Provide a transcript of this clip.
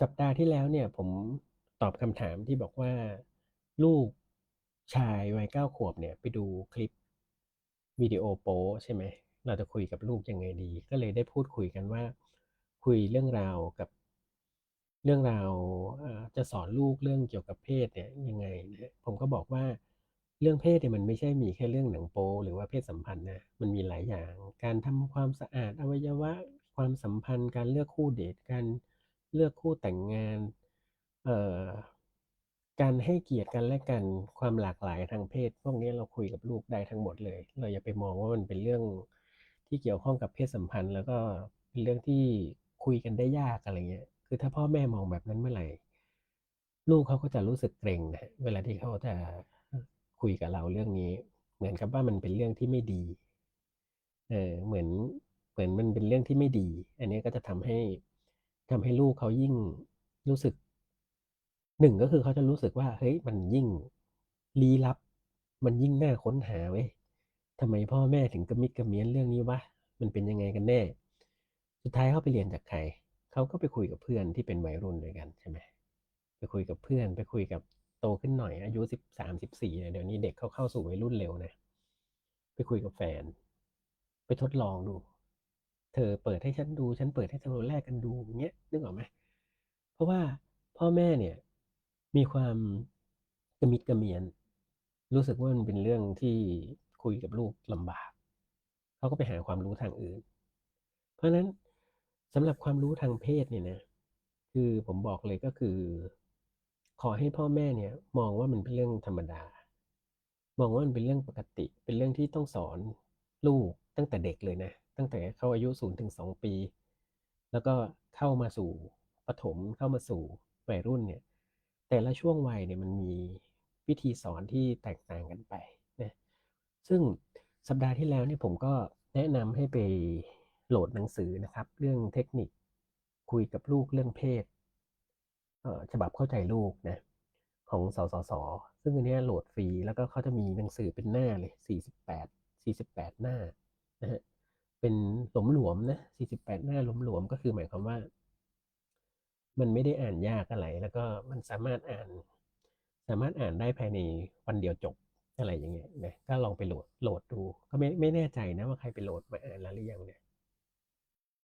สัปดาห์ที่แล้วเนี่ยผมตอบคำถามที่บอกว่า ลูกชายวัย9ขวบเนี่ยไปดูคลิปวิดีโอโป๊ใช่ไหม เราจะคุยกับลูกยังไงดี ก็เลยได้พูดคุยกันว่า คุยเรื่องราวกับ เรื่องราวจะสอนลูกเรื่องเกี่ยวกับเพศเนี่ยยังไงนะผมก็บอกว่าเรื่องเพศเนี่ยมันไม่ใช่มีแค่เรื่องหนังโป๊หรือว่าเพศสัมพันธ์นะมันมีหลายอย่าง การทำความสะอาดอวัยวะ ความสัมพันธ์ การเลือกคู่เดตการ เลือกคู่แต่งงาน การให้เกียรติกันและกันความหลากหลายทางเพศ พวกนี้เราคุยกับลูกได้ทั้งหมดเลย เราอย่าไปมองว่ามันเป็นเรื่องที่เกี่ยวข้องกับเพศสัมพันธ์ แล้วก็เป็นเรื่องที่คุยกันได้ยากอะไรเงี้ย คือถ้าพ่อแม่มองแบบนั้นเมื่อไหร่ ลูกเขาก็จะรู้สึกเกรงนะเวลาที่เขาจะคุยกับเราเรื่องนี้ เหมือนกับว่ามันเป็นเรื่องที่ไม่ดี เออเหมือนเหมือนมันเป็นเรื่องที่ไม่ดี อันนี้ก็จะทำให้ ทำให้ลูกเขายิ่งรู้สึก1ก็คือเขาจะรู้สึกว่าเฮ้ยมันยิ่งลี้ลับ มันยิ่งน่าค้นหาเว้ยทำไมพ่อแม่ถึงกระมิดกระเมียนเรื่องนี้วะมันเป็นยังไงกันแน่ สุดท้ายเขาไปเรียนจากใครเขาก็ไปคุยกับเพื่อนที่เป็นวัยรุ่นด้วยกันใช่ไหมไปคุยกับเพื่อน ไปคุยกับโตขึ้นหน่อย อายุ13-14เนี่ยเดี๋ยวนี้เด็กเขาเข้าสู่วัยรุ่นเร็วนะไปคุยกับแฟน ไปทดลองดู เธอเปิดให้ฉันดู ฉันเปิดให้เธอแลกกันดูเงี้ยนึกออกไหมเพราะว่าพ่อแม่เนี่ยมีความกระมิดกระเมียน รู้สึกว่ามันเป็นเรื่องที่คุยกับลูกลำบากเขาก็ไปหาความรู้ทางอื่น เพราะฉะนั้นสำหรับความรู้ทางเพศเนี่ยนะคือผมบอกเลยก็คือ ขอให้พ่อแม่เนี่ย มองว่ามันเป็นเรื่องธรรมดา มองว่ามันเป็นเรื่องปกติ เป็นเรื่องที่ต้องสอนลูกตั้งแต่เด็กเลยนะ ตั้งแต่เขาอายุ0-2ปี แล้วก็เข้ามาสู่ประถมเข้ามาสู่วัยรุ่นเนี่ยแต่ละช่วงวัยเนี่ยมันมีวิธีสอนที่แตกต่างกันไปนะซึ่งสัปดาห์ที่แล้วเนี่ยผมก็แนะนำให้ไปโหลดหนังสือนะครับ เรื่องเทคนิคคุยกับลูกเรื่องเพศเฉบับเข้าใจลูกนะของสสส.ซึ่งอันนี้โหลดฟรี แล้วก็เขาจะมีหนังสือเป็นหน้าเลย 48 48 หน้านะครับ เป็นหลวมนะ48หน้าหลมหลวมก็คือหมายความว่า มันไม่ได้อ่านยากอะไร แล้วก็มันสามารถอ่าน สามารถอ่านได้ภายในวันเดียวจบอะไรอย่างเงี้ยนะก็ลองไปโหลดโหลดดู ก็ไม่ไม่แน่ใจนะว่าใครไปโหลดมาอ่านแล้วหรือยังเนี่ย